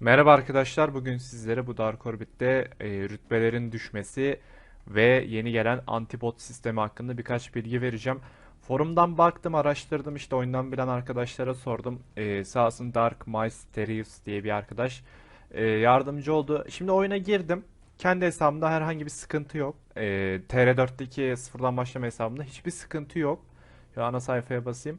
Merhaba arkadaşlar. Bugün sizlere bu Dark Orbit'te e, rütbelerin düşmesi ve yeni gelen antibot sistemi hakkında birkaç bilgi vereceğim. Forumdan baktım, araştırdım işte oyundan bilen arkadaşlara sordum. E, sağ Dark Mysterious diye bir arkadaş e, yardımcı oldu. Şimdi oyuna girdim. Kendi hesabımda herhangi bir sıkıntı yok. E, TR4'teki sıfırdan başlama hesabımda hiçbir sıkıntı yok. Şu ana sayfaya basayım.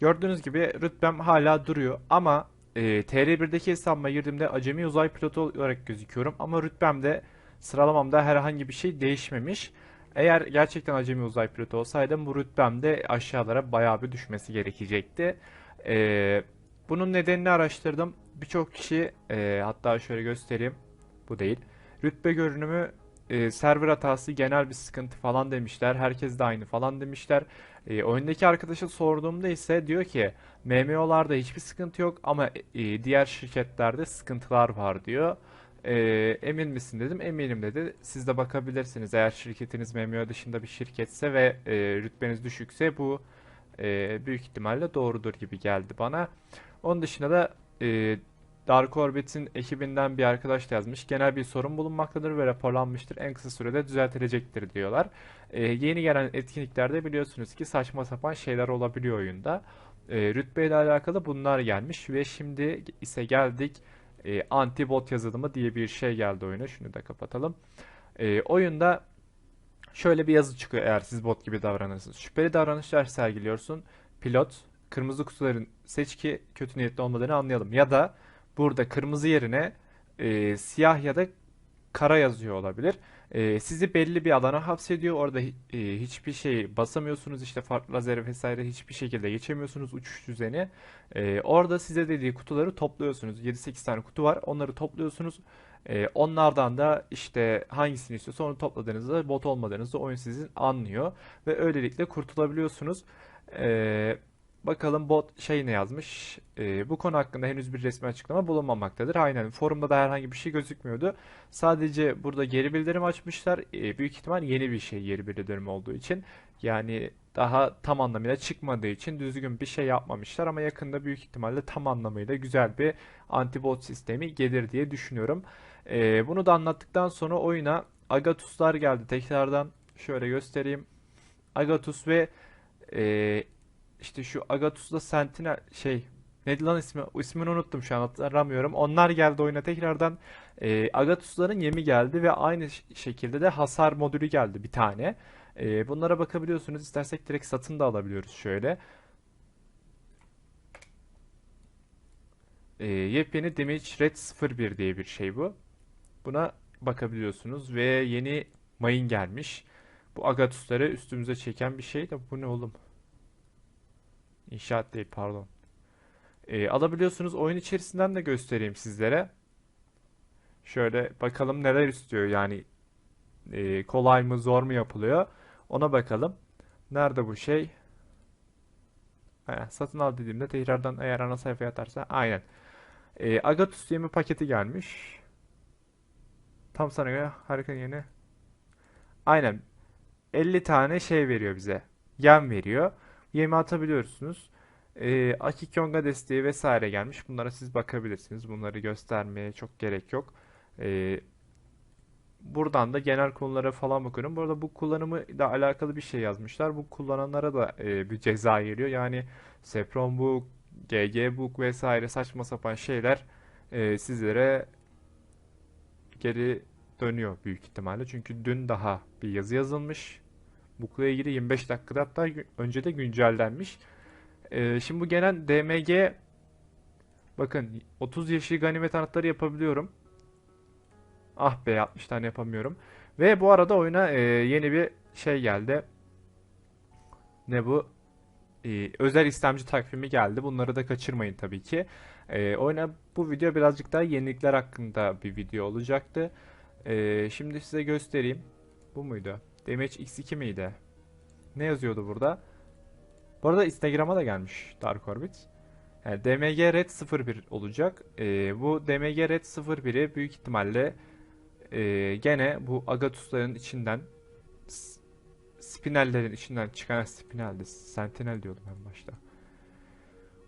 Gördüğünüz gibi rütbem hala duruyor ama e, TR1'deki hesabıma girdiğimde acemi uzay pilotu olarak gözüküyorum ama rütbemde sıralamamda herhangi bir şey değişmemiş. Eğer gerçekten acemi uzay pilotu olsaydım bu rütbemde aşağılara bayağı bir düşmesi gerekecekti. E, bunun nedenini araştırdım. Birçok kişi e, hatta şöyle göstereyim. Bu değil. Rütbe görünümü e, server hatası genel bir sıkıntı falan demişler. Herkes de aynı falan demişler. E, oyundaki arkadaşa sorduğumda ise diyor ki MMO'larda hiçbir sıkıntı yok ama e, diğer şirketlerde sıkıntılar var diyor. E, emin misin dedim. Eminim dedi. Siz de bakabilirsiniz. Eğer şirketiniz MMO dışında bir şirketse ve e, rütbeniz düşükse bu e, büyük ihtimalle doğrudur gibi geldi bana. Onun dışında da e, Dark Orbit'in ekibinden bir arkadaş da yazmış. Genel bir sorun bulunmaktadır ve raporlanmıştır. En kısa sürede düzeltilecektir diyorlar. Ee, yeni gelen etkinliklerde biliyorsunuz ki saçma sapan şeyler olabiliyor oyunda. Ee, rütbe ile alakalı bunlar gelmiş ve şimdi ise geldik e, anti-bot yazılımı diye bir şey geldi oyuna. Şunu da kapatalım. Ee, oyunda şöyle bir yazı çıkıyor eğer siz bot gibi davranırsınız. Şüpheli davranışlar sergiliyorsun. Pilot, kırmızı kutuların seç ki kötü niyetli olmadığını anlayalım. Ya da burada kırmızı yerine e, siyah ya da kara yazıyor olabilir. E, sizi belli bir alana hapsediyor. Orada e, hiçbir şey basamıyorsunuz. İşte farklı lazer vesaire hiçbir şekilde geçemiyorsunuz uçuş düzeni. E, orada size dediği kutuları topluyorsunuz. 7-8 tane kutu var. Onları topluyorsunuz. E, onlardan da işte hangisini istiyorsa onu topladığınızda bot olmadığınızda oyun sizin anlıyor. Ve öylelikle kurtulabiliyorsunuz. E, Bakalım bot şey ne yazmış? Ee, bu konu hakkında henüz bir resmi açıklama bulunmamaktadır. Aynen forumda da herhangi bir şey gözükmüyordu. Sadece burada geri bildirim açmışlar. Ee, büyük ihtimal yeni bir şey geri bildirim olduğu için. Yani daha tam anlamıyla çıkmadığı için düzgün bir şey yapmamışlar ama yakında büyük ihtimalle tam anlamıyla güzel bir anti-bot sistemi gelir diye düşünüyorum. Ee, bunu da anlattıktan sonra oyuna Agatus'lar geldi. Tekrardan şöyle göstereyim. Agatus ve e, işte şu Agathus'la Sentinel şey neydi lan ismi? O ismini unuttum şu an hatırlamıyorum. Onlar geldi oyuna tekrardan. E, Agathus'ların yemi geldi ve aynı şekilde de hasar modülü geldi bir tane. E, bunlara bakabiliyorsunuz. İstersek direkt satın da alabiliyoruz şöyle. E, yepyeni Damage Red 01 diye bir şey bu. Buna bakabiliyorsunuz ve yeni mayın gelmiş. Bu Agathus'ları üstümüze çeken bir şey de bu ne oğlum? İnşaat değil pardon. Ee, alabiliyorsunuz. Oyun içerisinden de göstereyim sizlere. Şöyle bakalım neler istiyor. Yani e, kolay mı zor mu yapılıyor. Ona bakalım. Nerede bu şey? Satın al dediğimde tekrardan eğer ana sayfaya atarsa aynen. E, Agatus yemi paketi gelmiş. Tam sana göre harika yeni. Aynen. 50 tane şey veriyor bize. Yem veriyor. Yemi atabiliyorsunuz. Ee, Akikonga desteği vesaire gelmiş. Bunlara siz bakabilirsiniz. Bunları göstermeye çok gerek yok. Ee, buradan da genel konulara falan bakıyorum. Bu arada bu kullanımı da alakalı bir şey yazmışlar. Bu kullananlara da e, bir ceza geliyor. Yani Sepron Book, GG Book vesaire saçma sapan şeyler e, sizlere geri dönüyor büyük ihtimalle. Çünkü dün daha bir yazı yazılmış. Book'la ilgili 25 dakikada hatta önce de güncellenmiş. Ee, şimdi bu gelen DMG bakın 30 yeşil ganimet anahtarı yapabiliyorum. Ah be 60 tane yapamıyorum. Ve bu arada oyuna e, yeni bir şey geldi. Ne bu? Ee, özel istemci takvimi geldi. Bunları da kaçırmayın tabii ki. Ee, oyuna bu video birazcık daha yenilikler hakkında bir video olacaktı. Ee, şimdi size göstereyim. Bu muydu? Damage X2 miydi? Ne yazıyordu burada? Bu arada Instagram'a da gelmiş Dark Orbit. Yani DMG Red 01 olacak. Ee, bu DMG Red 01'i büyük ihtimalle e, gene bu Agathus'ların içinden Spinel'lerin içinden çıkan Spinel'di. Sentinel diyordum en başta.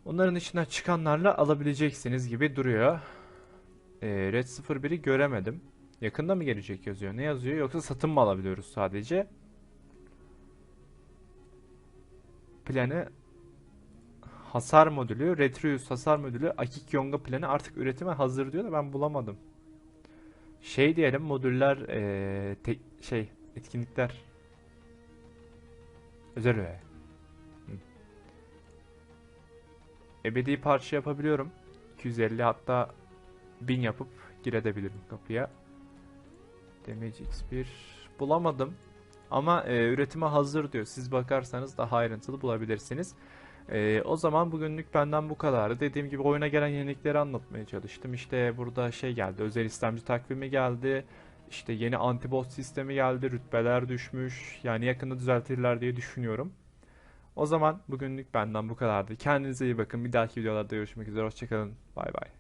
Onların içinden çıkanlarla alabileceksiniz gibi duruyor. e, Red 01'i göremedim. Yakında mı gelecek yazıyor? Ne yazıyor? Yoksa satın mı alabiliyoruz sadece? Planı hasar modülü, Retrius hasar modülü, Akik Yonga planı artık üretime hazır diyor da ben bulamadım. Şey diyelim modüller e, tek- şey etkinlikler özel. Hı. Ebedi parça yapabiliyorum. 250 hatta 1000 yapıp girebilirim kapıya. Damage X1 bulamadım. Ama e, üretime hazır diyor. Siz bakarsanız daha ayrıntılı bulabilirsiniz. E, o zaman bugünlük benden bu kadardı. Dediğim gibi oyuna gelen yenilikleri anlatmaya çalıştım. İşte burada şey geldi. Özel istemci takvimi geldi. İşte yeni antibot sistemi geldi. Rütbeler düşmüş. Yani yakında düzeltirler diye düşünüyorum. O zaman bugünlük benden bu kadardı. Kendinize iyi bakın. Bir dahaki videolarda görüşmek üzere. Hoşçakalın. Bay bay.